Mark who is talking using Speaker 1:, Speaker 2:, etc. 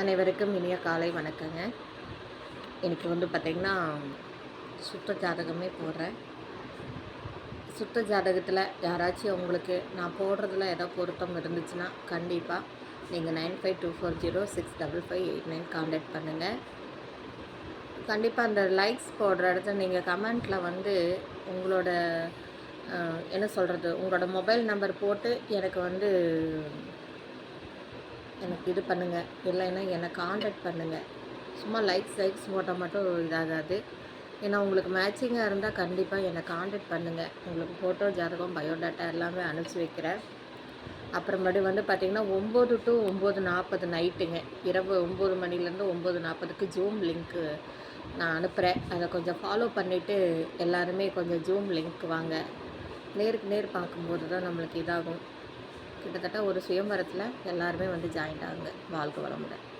Speaker 1: அனைவருக்கும் இனிய காலை வணக்கங்க. எனக்கு வந்து பார்த்திங்கன்னா சுத்த ஜாதகமே போடுறேன். சுத்த ஜாதகத்தில் யாராச்சும் உங்களுக்கு நான் போடுறதுல ஏதோ பொருத்தம் இருந்துச்சுன்னா கண்டிப்பாக நீங்கள் nine five two four zero six double five eight nine contact பண்ணுங்கள் கண்டிப்பாக அந்த லைக்ஸ் போடுற இடத்துல நீங்கள் கமெண்ட்டில் வந்து உங்களோட என்ன சொல்கிறது உங்களோட மொபைல் நம்பர் போட்டு எனக்கு வந்து எனக்கு இது பண்ணுங்கள் இல்லைன்னா என்னை காண்டாக்ட் பண்ணுங்கள் சும்மா லைக்ஸ் லைக்ஸ் போட்டால் மட்டும் இதாகாது. ஏன்னா உங்களுக்கு மேட்சிங்காக இருந்தால் கண்டிப்பாக என்னை காண்டாக்ட் பண்ணுங்கள் உங்களுக்கு ஃபோட்டோ ஜாதகம் பயோடேட்டா எல்லாமே அனுப்பிச்சி வைக்கிறேன். அப்புறமேட்டு வந்து பார்த்திங்கன்னா ஒம்பது டு ஒம்பது நாற்பது நைட்டுங்க இரவு ஒம்பது மணிலேருந்து ஒம்பது நாற்பதுக்கு ஜூம் லிங்க்கு நான் அனுப்புகிறேன் அதை கொஞ்சம் ஃபாலோ பண்ணிவிட்டு எல்லாருமே கொஞ்சம் ஜூம் லிங்க் வாங்க. நேருக்கு நேர் பார்க்கும்போது தான் நம்மளுக்கு இதாகும். கிட்டத்தட்ட ஒரு சுயம்பரத்தில் எல்லாருமே வந்து ஜாயின்ட் ஆகுங்க வாழ்க்கை வளமுடன்.